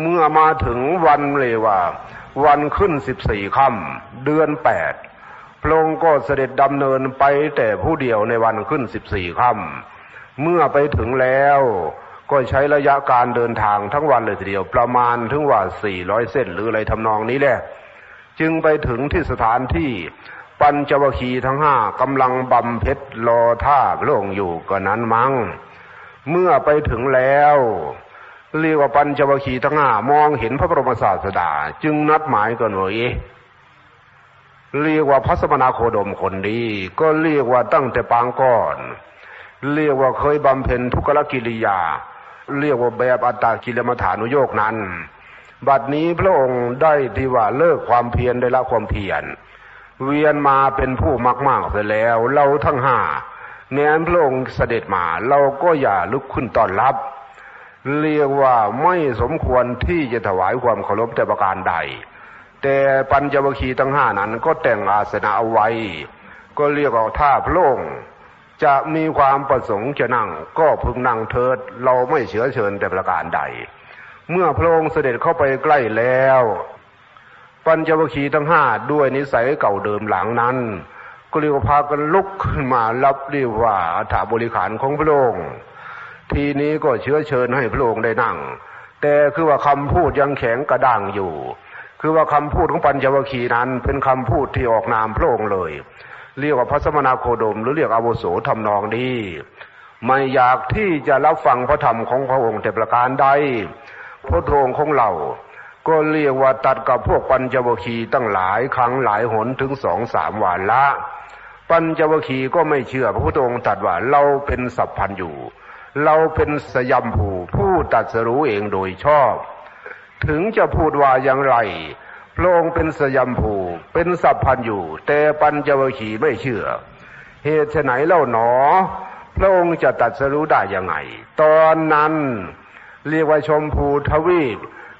เมื่อมาถึงวันเลยว่าวันขึ้นสิบสี่ค่ำเดือนแปดพระองค์ก็เสด็จดำเนินไปแต่ผู้เดียวในวันขึ้นสิบสี่ค่ำเมื่อไปถึงแล้ว ก็ใช้ระยะการเดินทางทั้งวันเลยทีเดียวประมาณถึงว่าสี่ร้อยเส้นหรืออะไรทำนองนี้แหละ จึงไปถึงที่สถานที่ปัญจวคีทั้งห้ากำลังบำเพ็ญรอท่าพระองค์อยู่ก็นั้นมั้งเมื่อไปถึงแล้ว เรียกว่าปัญจวคีทั้งห้ามองเห็นพระบรมศาสดา จึงนัดหมายกันว่าเอ๊ะเรียกว่าพระสมณโคดมคนดี ก็เรียกว่าตั้งแต่ปางก่อน เรียกว่าเคยบำเพ็ญทุกขกิริยา เรียกว่าแบบอัตตากิลมัฐานุโยกนั้น บัดนี้พระองค์ได้ที่ว่าเลิกความเพียรได้ละความเพียร เวียนมาเป็นผู้มากมากเสียแล้ว เราทั้งห้าแม้นพระองค์เสด็จมาเราก็อย่าลุกขึ้นต้อนรับ เรียกว่าไม่สมควรที่จะถวายความเคารพแต่ประการใด แต่ปัญจวคีทั้งห้านั้นก็แต่งอาสนะเอาไว้ ก็เรียกว่าถ้าพระองค์จะมีความประสงค์จะนั่ง ก็พึงนั่งเถิดเราไม่เชื้อเชิญแต่ประการใด เมื่อพระองค์เสด็จเข้าไปใกล้แล้ว ปัญจวคีทั้งห้าด้วยนิสัยเก่าเดิมหลังนั้น ก็เรียกว่าพากันลุกขึ้นมารับเรียกว่าอัฐบริขารของพระองค์ ทีนี้ก็เชื้อเชิญให้พระองค์ได้นั่ง แต่คือว่าคำพูดยังแข็งกระด้างอยู่ คือว่าคำพูดของปัญจวัคคีย์นั้น เป็นคำพูดที่ออกนามพระองค์เลย เรียกว่าพระสมณโคดม หรือเรียกอาวุโสทำนองนี้ไม่อยากที่จะรับฟังพระธรรมของพระองค์แต่ประการใดพระองค์ของเรา ก็เรียกว่าตัดกับพวกปัญจวัคคีย์ตั้งหลายครั้งหลายหนถึงสองสามวันละ ปัญจวัคคีย์ก็ไม่เชื่อพระพุทธองค์ตรัสว่าเราเป็นสัพพันอยู่ เราเป็นสยามผูผู้ตัดสรู้เองโดยชอบ ถึงจะพูดว่าอย่างไรพระองค์เป็นสยามภูเป็นสัพพันอยู่ แต่ปัญจวัคคีไม่เชื่อ เหตุไหนเล่าหนอ พระองค์จะตัดสรู้ได้ยังไง ตอนนั้นเรียกว่าชมพูทวีป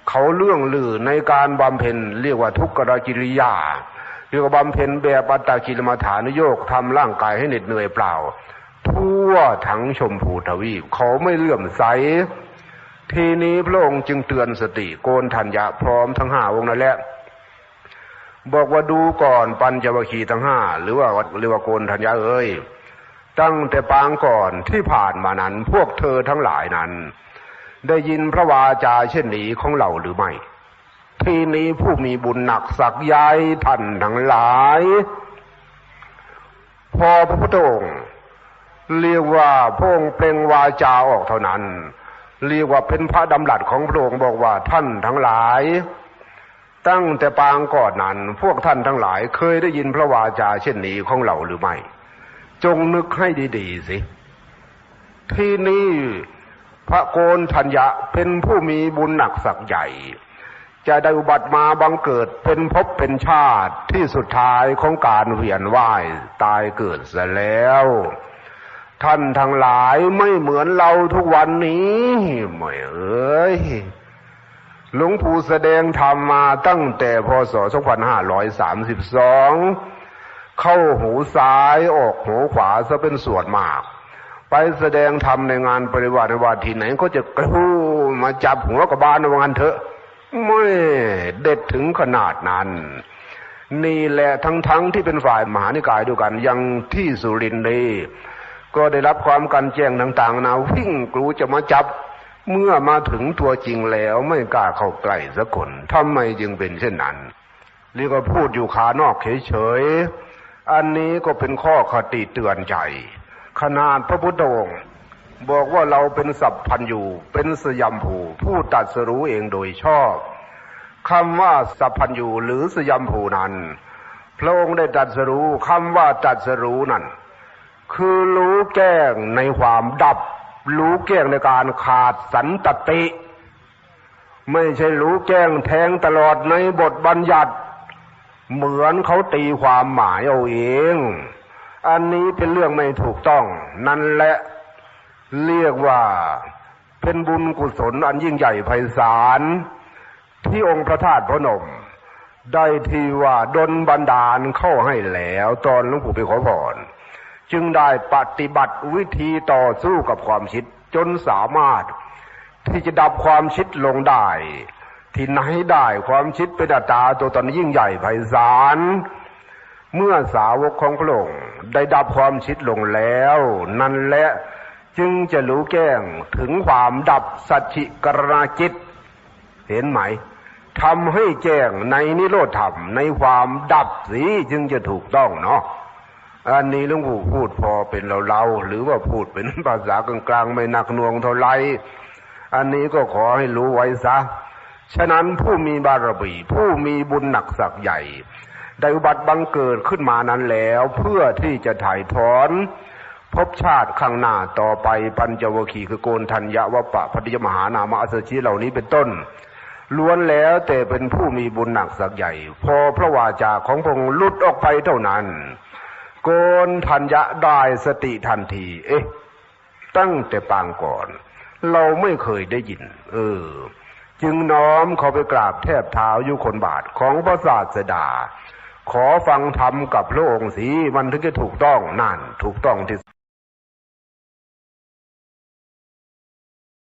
เขาเรื่องลือในการบำเพ็ญเรียกว่าทุกขกิริยาเรียกว่าบำเพ็ญแบบปัตตกิลมฐานโยกทำร่างกายให้เหน็ดเหนื่อยเปล่า ทั่วทั้งชมพูทวีปเขาไม่เลื่อมใส ทีนี้พระองค์จึงเตือนสติโกนทัญญะพร้อมทั้งห้าองค์นั่นแหละบอกว่าดูก่อนปัญจวคีทั้งห้าหรือว่าเรียกว่าโกนทัญญะเอ้ยตั้งแต่ปางก่อนที่ผ่านมานั้น พวกเธอทั้งหลายนั้น ได้ยินพระวาจาเช่นนี้ของเราหรือไม่ ทีนี้ผู้มีบุญหนักสักย้ายท่านทั้งหลาย พอพระพุทธองค์ เรียกว่าพระองค์เปล่งวาจาออกเท่านั้น เรียกว่าเป็นพระดำรัสของพระองค์บอกว่าท่านทั้งหลาย ตั้งแต่ปางก่อนนั้น พวกท่านทั้งหลายเคยได้ยินพระวาจาเช่นนี้ของเราหรือไม่ จงนึกให้ดีๆสิ ที่นี่พระโกนทัญญะเป็นผู้มีบุญหนักสักใหญ่ จะได้อุบัติมาบังเกิดเป็นภพเป็นชาติที่สุดท้ายของการเวียนว่ายตายเกิดเสียแล้ว ท่านทั้งหลายไม่เหมือนเราทุกวันนี้ไม่เอ้ยหลวงปู่แสดงธรรมมาตั้งแต่พศ 2532 เข้าหูซ้ายออกหูขวาซะเป็นส่วนมาก ไปแสดงธรรมในงานปริวาสวาทีไหนก็จะกรูมาจับหัวกับบานว่างันเถอะไม่เด็ดถึงขนาดนั้น นี่แหละทั้งๆทที่เป็นฝ่ายมหานิกายด้วยกันยังที่สุรินทร์นี่ ก็ได้รับความกันแจ้งต่างๆนาวิ่งกลูจะมาจับ เมื่อมาถึงตัวจริงแล้วไม่กล้าเข้าใกล้สักคนทำไมจึงเป็นเช่นนั้นเรียกว่าพูดอยู่ขานอกเฉยๆอันนี้ก็เป็นข้อคติเตือนใจ ขนาดพระพุทธองค์บอกว่าเราเป็นสัพพันยูเป็นสยามผูผู้ตัดสรู้เองโดยชอบคำว่าสัพพันยูหรือสยามผูนั้น พระองค์ได้ตัดสรู้คำว่าตัดสรู้นั้น คือรู้แก้งในความดับ รู้แก้งในการขาดสันตติ ไม่ใช่รู้แก้งแทงตลอดในบทบัญญัติ เหมือนเขาตีความหมายเอาเอง อันนี้เป็นเรื่องไม่ถูกต้อง นั่นแหละเรียกว่าเป็นบุญกุศลอันยิ่งใหญ่ไพศาลที่องค์พระธาตุพระนม ได้ที่ว่าดนบันดาลเข้าให้แล้ว ตอนหลวงปู่ไปขอพร จึงได้ปฏิบัติวิธีต่อสู้กับความคิดจนสามารถ ที่จะดับความคิดลงได้ ที่ไหนได้ความชิดเป็นอัตตาตัวตนยิ่งใหญ่ไพศาลเมื่อสาวกของพระองค์ได้ดับความชิดลงแล้ว นั่นแหละจึงจะรู้แก้งถึงความดับสัจฉิกรณจิต เห็นไหมทำให้แจ้งในนิโรธธรรมในความดับสีจึงจะถูกต้องเนาะ อันนี้หลุงปู่พูดพอเป็นเราเราๆหรือว่าพูดเป็นภาษากลางๆไม่หนักหน่วงเท่าไรอันนี้ก็ขอให้รู้ไว้ซะ ฉะนั้นผู้มีบารมีผู้มีบุญหนักสักใหญ่ ได้อุบัติบังเกิดขึ้นมานั้นแล้วเพื่อที่จะถ่ายถอนภพชาติข้างหน้าต่อไปปัญจวคีคือโกนทัญญวปะพัทยมหานามอัสชีเหล่านี้เป็นต้น ล้วนแล้วแต่เป็นผู้มีบุญหนักสักใหญ่ พอพระวาจาของพระองค์ลุดออกไปเท่านั้น โกนทัญญะได้สติทันที เอ๊ะ ตั้งแต่ปางก่อน เราไม่เคยได้ยิน เออ จึงน้อมเขาไปกราบแทบเท้าอยุคนบาทของพระศาสดา ขอฟังธรรมกับพระองค์สีมันถึงจะถูกต้องนั่น ถูกต้องที่